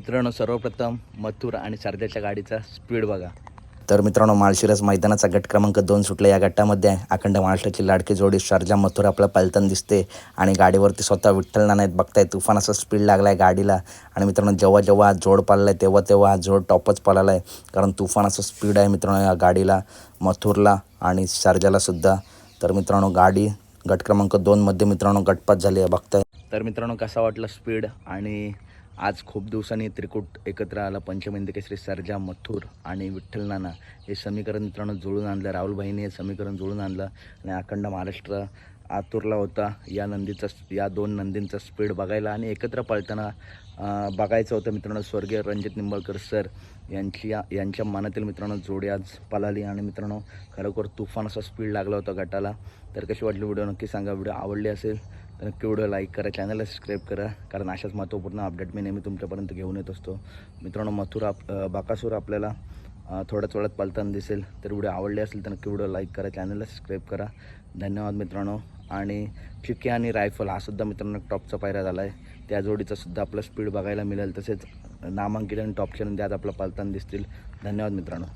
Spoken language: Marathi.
मित्रांनो सर्वप्रथम मथुर आणि शारद्याच्या गाडीचा स्पीड बघा. तर मित्रांनो माळशिरस मैदानाचा गट क्रमांक दोन सुटला या गटामध्ये अखंड महाराष्ट्राची लाडकी जोडी शारजा मथुर आपला पलतन दिसते आणि गाडीवरती स्वतः विठ्ठल नाना आहेत. बघताय तुफान असा स्पीड लागला आहे गाडीला. आणि मित्रांनो जेव्हा जेव्हा हा जोड पाळला आहे तेव्हा तेव्हा हा जोड टॉपच पळाला आहे कारण तुफान असं स्पीड आहे मित्रांनो या गाडीला मथुरला आणि शारजाला सुद्धा. तर मित्रांनो गाडी गट क्रमांक दोनमध्ये मित्रांनो गटपात झाली आहे. बघताय. तर मित्रांनो कसा वाटला स्पीड आणि आज खूप दिवसांनी त्रिकूट एकत्र आला पंचमेंद केसरी सरजा मथुर आणि विठ्ठल नाना. हे समीकरण मित्रांनो जुळून आणलं राहुलभाईने हे समीकरण जुळून आणलं आणि अखंड महाराष्ट्र आतुरला होता. या नंदीचा या दोन नंदींचा स्पीड बघायला आणि एकत्र पळताना बघायचं होतं मित्रांनो स्वर्गीय रणजित निंबळकर सर यांची यांच्या मनातील मित्रांनो जोडी आज पलाली आणि मित्रांनो खरोखर तुफान असा स्पीड लागला होता गटाला. तर कशी वाटली व्हिडिओ नक्की सांगा. व्हिडिओ आवडली असेल तर नक्की व्हिडिओ लाईक करा चॅनलला सबस्क्राईब करा. कारण अशाच महत्त्वपूर्ण अपडेट मी नेहमी तुमच्यापर्यंत घेऊन येत असतो. मित्रांनो मथुरा आप बाकासूर आपल्याला थोड्याच वेळात पलताना दिसेल. तर व्हिडिओ आवडले असेल तर नक्की व्हिडिओ लाईक करा चॅनलला सबस्क्राईब करा. धन्यवाद मित्रांनो. आणि चिक्की आणि रायफल हा सुद्धा मित्रांनो टॉपचा पायरा झाला आहे त्या जोडीचा सुद्धा आपला स्पीड बघायला मिळेल. तसेच नामांकित आणि टॉपच्या नंदी आज आपला पलताना दिसतील. धन्यवाद मित्रांनो.